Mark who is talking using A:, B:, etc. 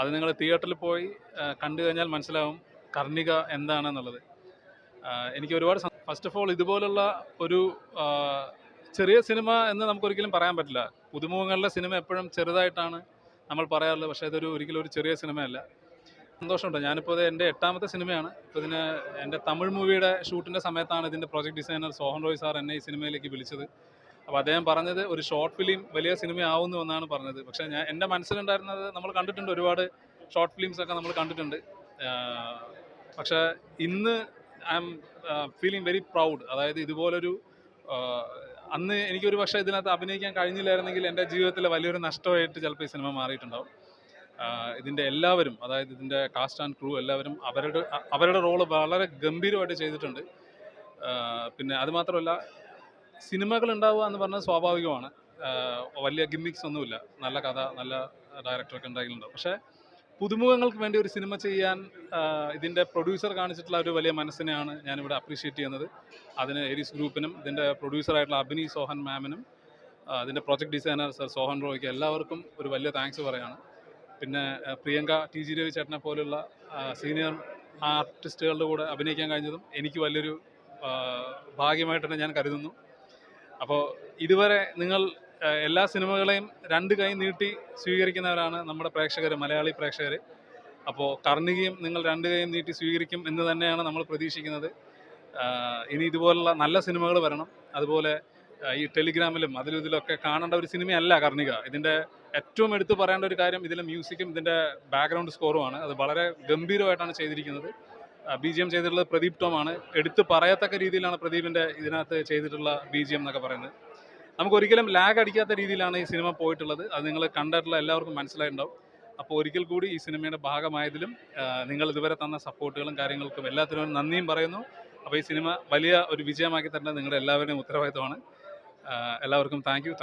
A: അത് നിങ്ങൾ തിയേറ്ററിൽ പോയി കണ്ടു കഴിഞ്ഞാൽ മനസ്സിലാവും കർണിക എന്താണെന്നുള്ളത്. എനിക്ക് ഒരുപാട് ഫസ്റ്റ് ഓഫ് ഓൾ ഇതുപോലുള്ള ഒരു ചെറിയ സിനിമ എന്ന് നമുക്കൊരിക്കലും പറയാൻ പറ്റില്ല. പുതുമുഖങ്ങളുടെ സിനിമ എപ്പോഴും ചെറുതായിട്ടാണ് നമ്മൾ പറയാറുള്ളത്. പക്ഷേ ഇതൊരു ഒരിക്കലും ഒരു ചെറിയ സിനിമയല്ല. സന്തോഷമുണ്ട്. ഞാനിപ്പോൾ ഇത് എന്റെ എട്ടാമത്തെ സിനിമയാണ്. ഇപ്പോൾ ഇതിന് എന്റെ തമിഴ് മൂവിയുടെ ഷൂട്ടിന്റെ സമയത്താണ് ഇതിന്റെ project designer Sohan Roy sir എന്നെ ഈ സിനിമയിലേക്ക് വിളിച്ചത്. അപ്പോൾ അദ്ദേഹം പറഞ്ഞത് ഒരു ഷോർട്ട് ഫിലിം വലിയ സിനിമയാവുന്നു എന്നാണ് പറഞ്ഞത്. പക്ഷേ ഞാൻ എന്റെ മനസ്സിലുണ്ടായിരുന്നത് നമ്മൾ കണ്ടിട്ടുണ്ട് ഒരുപാട് ഷോർട്ട് ഫിലിംസ് ഒക്കെ നമ്മൾ കണ്ടിട്ടുണ്ട്. പക്ഷെ ഇന്ന് I am feeling very proud അതായത് ഇതുപോലൊരു അന്ന് എനിക്കൊരു പക്ഷേ ഇതിനകത്ത് അഭിനയിക്കാൻ കഴിഞ്ഞില്ലായിരുന്നെങ്കിൽ എന്റെ ജീവിതത്തിലെ വലിയൊരു നഷ്ടമായിട്ട് ചിലപ്പോൾ ഈ സിനിമ മാറിയിട്ടുണ്ടാവും. ഇതിന്റെ എല്ലാവരും അതായത് ഇതിന്റെ കാസ്റ്റ് ആൻഡ് ക്രൂ എല്ലാവരും അവരുടെ അവരുടെ റോൾ വളരെ ഗംഭീരമായിട്ട് ചെയ്തിട്ടുണ്ട്. പിന്നെ അത് മാത്രമല്ല സിനിമകൾ ഉണ്ടാവുക എന്ന് പറഞ്ഞാൽ സ്വാഭാവികമാണ് വലിയ ഗിമ്മിക്സ് ഒന്നുമില്ല. നല്ല കഥ നല്ല ഡയറക്ടറൊക്കെ ഉണ്ടായിട്ടുണ്ടാവും പക്ഷേ പുതുമുഖങ്ങൾക്ക് വേണ്ടി ഒരു സിനിമ ചെയ്യാൻ ഇതിന്റെ പ്രൊഡ്യൂസർ കാണിച്ചിട്ടുള്ള ഒരു വലിയ മനസ്സിനെയാണ് ഞാനിവിടെ അപ്രീഷിയേറ്റ് ചെയ്യുന്നത്. അതിന് എരിസ് ഗ്രൂപ്പിനും ഇതിന്റെ പ്രൊഡ്യൂസറായിട്ടുള്ള അഭിനി സോഹൻ മാമിനും അതിന്റെ പ്രൊജക്ട് ഡിസൈനർ സർ സോഹൻ റോയ്ക്ക് എല്ലാവർക്കും ഒരു വലിയ താങ്ക്സ് പറയാണ്. പിന്നെ പ്രിയങ്ക ടി ജി രവി ചേട്ടനെ പോലുള്ള സീനിയർ ആർട്ടിസ്റ്റുകളുടെ കൂടെ അഭിനയിക്കാൻ കഴിഞ്ഞതും എനിക്ക് വലിയൊരു ഭാഗ്യമായിട്ട് തന്നെ ഞാൻ കരുതുന്നു. അപ്പോൾ ഇതുവരെ നിങ്ങൾ എല്ലാ സിനിമകളെയും രണ്ട് കൈ നീട്ടി സ്വീകരിക്കുന്നവരാണ് നമ്മുടെ പ്രേക്ഷകർ മലയാളി പ്രേക്ഷകർ അപ്പോൾ കർണികയും നിങ്ങൾ രണ്ട് കൈയും നീട്ടി സ്വീകരിക്കും എന്ന് തന്നെയാണ് നമ്മൾ പ്രതീക്ഷിക്കുന്നത്. ഇനി ഇതുപോലുള്ള നല്ല സിനിമകൾ വരണം. അതുപോലെ ഈ ടെലിഗ്രാമിലും അതിലും ഇതിലൊക്കെ കാണേണ്ട ഒരു സിനിമയല്ല കർണിക. ഇതിന്റെ ഏറ്റവും എടുത്തു പറയേണ്ട ഒരു കാര്യം ഇതിലെ മ്യൂസിക്കും ഇതിന്റെ ബാക്ക്ഗ്രൗണ്ട് സ്കോറുമാണ് അത് വളരെ ഗംഭീരമായിട്ടാണ് ചെയ്തിരിക്കുന്നത്. ബി ജി എം ചെയ്തിട്ടുള്ളത് പ്രദീപ് ടോമാണ്. എടുത്ത് പറയത്തക്ക രീതിയിലാണ് പ്രദീപിന്റെ ഇതിനകത്ത് ചെയ്തിട്ടുള്ള ബി ജി എം എന്നൊക്കെ പറയുന്നത്. നമുക്ക് ഒരിക്കലും ലാഗ് അടിക്കാത്ത രീതിയിലാണ് ഈ സിനിമ പോയിട്ടുള്ളത്. അത് നിങ്ങൾ കണ്ടിട്ടുള്ള എല്ലാവർക്കും മനസ്സിലായിട്ടുണ്ടാവും. അപ്പോൾ ഒരിക്കൽ കൂടി ഈ സിനിമയുടെ ഭാഗമായതിലും നിങ്ങൾ ഇതുവരെ തന്ന സപ്പോർട്ടുകളും കാര്യങ്ങൾക്കും എല്ലാത്തിനും നന്ദിയും പറയുന്നു. അപ്പോൾ ഈ സിനിമ വലിയ ഒരു വിജയമാക്കി തരേണ്ടത് നിങ്ങളുടെ എല്ലാവരുടെയും ഉത്തരവാദിത്തമാണ് എല്ലാവർക്കും താങ്ക് യു.